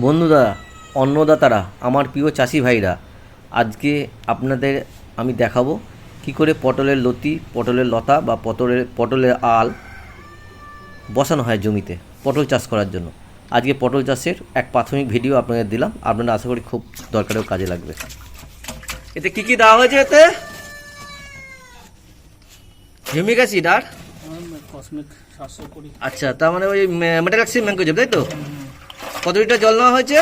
বন্ধুরা অন্নদাতারা আমার প্রিয় চাষি ভাইরা আজকে আপনাদের আমি দেখাবো কি করে পটলের লতি পটলের লতা বা পটলের পটলের আল বসানো হয় জমিতে পটল চাষ করার জন্য। আজকে পটল চাষের এক প্রাথমিক ভিডিও আপনাদের দিলাম আপনারা আশা করি খুব দরকারেও কাজে লাগবে। এতে কি কি দেওয়া হয়েছে এতে? হিউমিক অ্যাসিড আর? কুড়ি। আচ্ছা তার মানে ওই মেটালাক্সিম ম্যাঙ্কোজেব তাই তো? কত লিটার জল নেওয়া হয়েছে?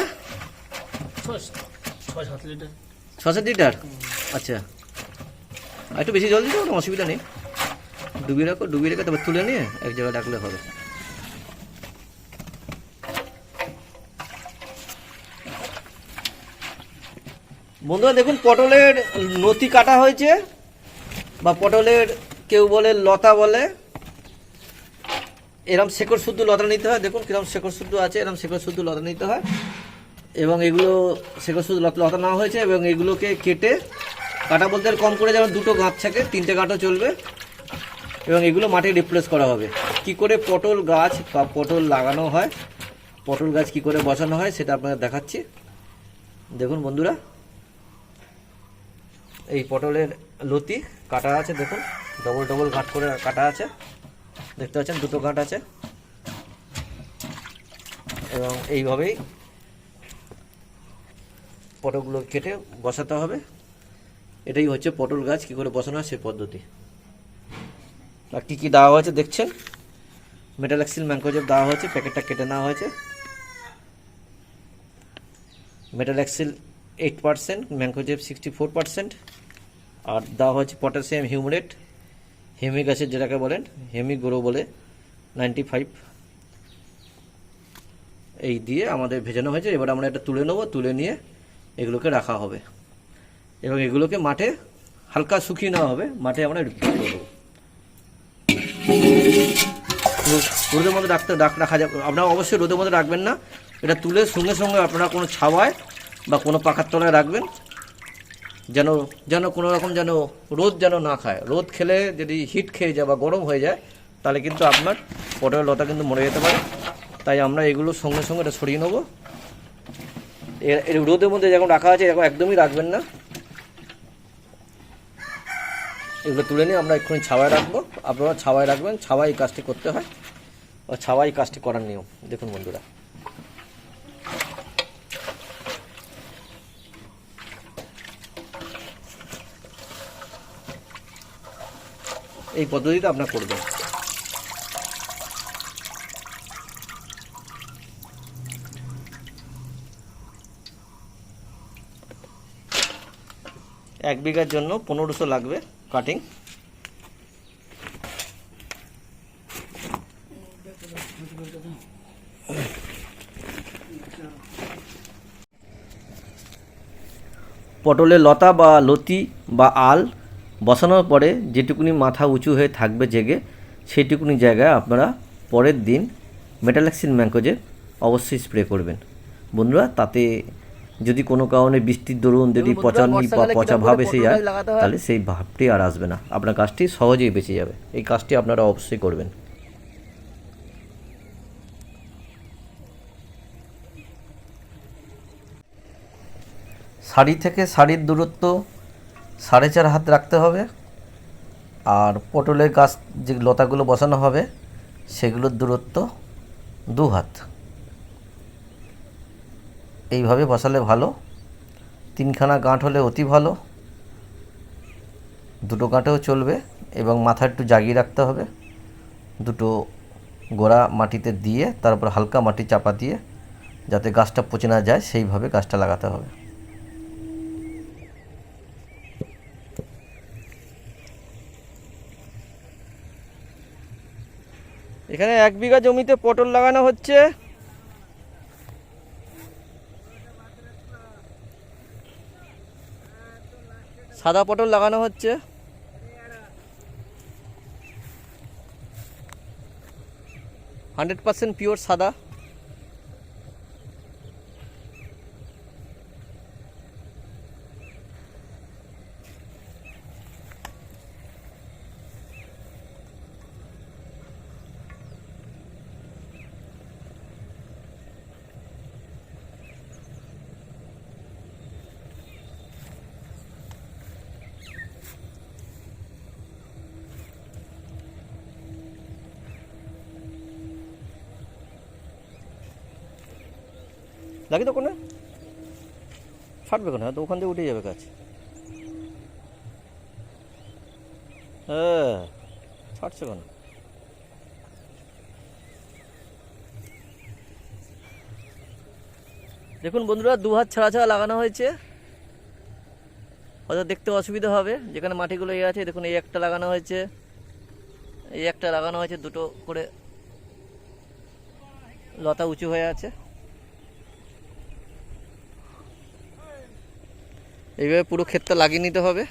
ছ সাত লিটার। আচ্ছা। আর একটু বেশি জল দিতে কোনো অসুবিধা নেই। ডুবিয়ে রাখো ডুবিয়ে রেখে তারপর তুলে নিয়ে এক জায়গায় ডাকলে হবে। বন্ধুরা দেখুন পটলের নথি কাটা হয়েছে বা পটলের কেউ বলে লতা বলে এরম শেকড় শুদ্ধ লতা নিতে হয়। দেখুন কিরম শেকড় শুদ্ধ আছে, এরম শেকড় শুদ্ধ লতা নিতে হয়। এবং এগুলো শেকড় শুদ্ধ লতা নেওয়া হয়েছে এবং এগুলোকে কেটে কাটা বলতে কম করে যেমন দুটো গাঁট থাকে তিনটে গাঁটও চলবে। এবং এগুলো মাঠে রিপ্লেস করা হবে। কি করে পটল গাছ বা পটল লাগানো হয়, পটল গাছ কি করে বসানো হয় সেটা আপনাদের দেখাচ্ছি। দেখুন বন্ধুরা, এই পটলের লতি কাটা আছে, দেখুন। ডবল ডবল ঘাট করে কাটা আছে। দেখতে পাচ্ছেন, দুটো গাঁট আছে। এবং এইভাবেই পটলগুলো কেটে বসাতে হবে। এটাই হচ্ছে পটল গাছ, কী করে বসানো হয় সেই পদ্ধতি। আর কী কী দেওয়া হয়েছে দেখছেন? মেটালাক্সিল ম্যাঙ্কোজেব দেওয়া হয়েছে, প্যাকেটটা কেটে নেওয়া হয়েছে। Metalaxyl eight percent mancozeb sixty four percent আর দেওয়া হয়েছে পটাশিয়াম হিউমরেট হেমিক আছে যেটাকে বলেন হেমিক গ্রো বলে নাইনটি ফাইভ এই দিয়ে আমাদের ভেজানো হয়েছে। এবার আমরা এটা তুলে নেব, তুলে নিয়ে এগুলোকে রাখা হবে। এবং এগুলোকে মাঠে হালকা শুকিয়ে নেওয়া হবে। মাঠে আমরা রিপিট করব রোদের মধ্যে রাখতে, রাখ- রাখা যাবে। আপনারা অবশ্যই রোদের মধ্যে রাখবেন না। এটা তুলে সঙ্গে সঙ্গে আপনারা কোনো ছাওয়ায় বা কোনো পাখার তলায় রাখবেন। যেন যেন কোনো রকম যেন রোদ যেন না খায়। রোদ খেলে যদি হিট খেয়ে যায় বা গরম হয়ে যায়, তাহলে কিন্তু আপনার পটলের লতা কিন্তু মরে যেতে পারে। তাই আমরা এগুলো সঙ্গে সঙ্গে এটা সরিয়ে নেব। এর- রোদের মধ্যে যখন রাখা আছে, এরকম একদমই রাখবেন না। এগুলো তুলে নিয়ে আমরা এক্ষুনি ছাওয়ায় রাখব। আপনারা ছাওয়ায় রাখবেন, ছাওয়ায় এই কাজটি করতে হয়। ও ছাওয়াই কাজটি করার নিয়ম। দেখুন বন্ধুরা। এই পদ্ধতিতে আপনার করবেন এক বিঘার জন্য পনেরোশো লাগবে কাটিং পটলের লতা বা লতি বা আল বসানোর পরে যেটুকুনি মাথা উঁচু হয়ে থাকবে জেগে সেইটুকুনি জায়গায় আপনারা পরের দিন মেটালাক্সিন ম্যাঙ্কোজে অবশ্যই স্প্রে করবেন। বন্ধুরা তাতে যদি কোনো কারণে বৃষ্টির দরুন যদি পচানি বা পচা ভাব এসে যায় তাহলে সেই ভাবটি আর আসবে না। আপনার কাজটি সহজেই বেঁচে যাবে। এই কাজটি আপনারা অবশ্যই করবেন। শাড়ি থেকে শাড়ির দূরত্ব সাড়ে চার হাত রাখতে হবে। আর পটলের গাছ যে লতাগুলো বসানো হবে সেগুলোর দূরত্ব দু হাত। এইভাবে বসালে ভালো। তিনখানা গাঁট হলে অতি ভালো। দুটো গাঁটেও চলবে এবং মাথা একটু জাগিয়ে রাখতে হবে। দুটো গোড়া মাটিতে দিয়ে তারপর হালকা মাটি চাপা দিয়ে, যাতে গাছটা পচে না যায়, সেইভাবে গাছটা লাগাতে হবে। এখানে এক বিঘা জমিতে পটল লাগানো হচ্ছে। সাদা পটল লাগানো হচ্ছে। হান্ড্রেড পার্সেন্ট পিওর সাদা। লাগি তো কোনো ফাটবে কেন তো ওখান থেকে উঠে যাবে গাছ। হ্যাঁ ফাটছে কেন দেখুন বন্ধুরা, দু হাত ছাড়া ছাড়া লাগানো হয়েছে। হয়তো দেখতে অসুবিধা হবে, যেখানে মাটিগুলো এ আছে, দেখুন এই একটা লাগানো হয়েছে। এই একটা লাগানো হয়েছে, দুটো করে লতা উঁচু হয়ে আছে। এইভাবে পুরো ক্ষেতটা লাগিয়ে নিতে হবে।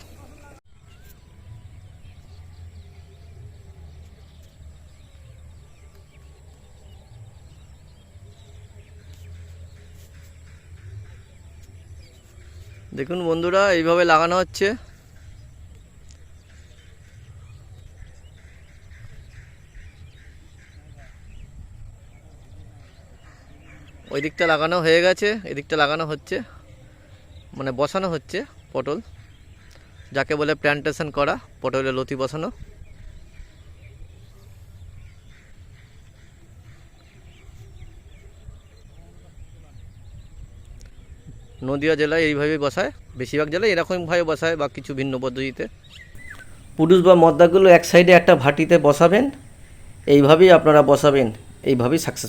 দেখুন বন্ধুরা, এইভাবে লাগানো হচ্ছে। ওই দিকটা লাগানো হয়ে গেছে, এদিকটা লাগানো হচ্ছে। মানে বসানো হচ্ছে পটল, যাকে বলে প্ল্যান্টেশন করা, পটলের লতি বসানো। নদিয়া জেলায় এইভাবেই বসায়, বেশিরভাগ জেলায় এরকমভাবে বসায় বা কিছু ভিন্ন পদ্ধতিতে। পুরুষ বা মদ্দাগুলো এক সাইডে একটা ভাটিতে বসাবেন, এইভাবেই আপনারা বসাবেন, এইভাবেই সাকসেস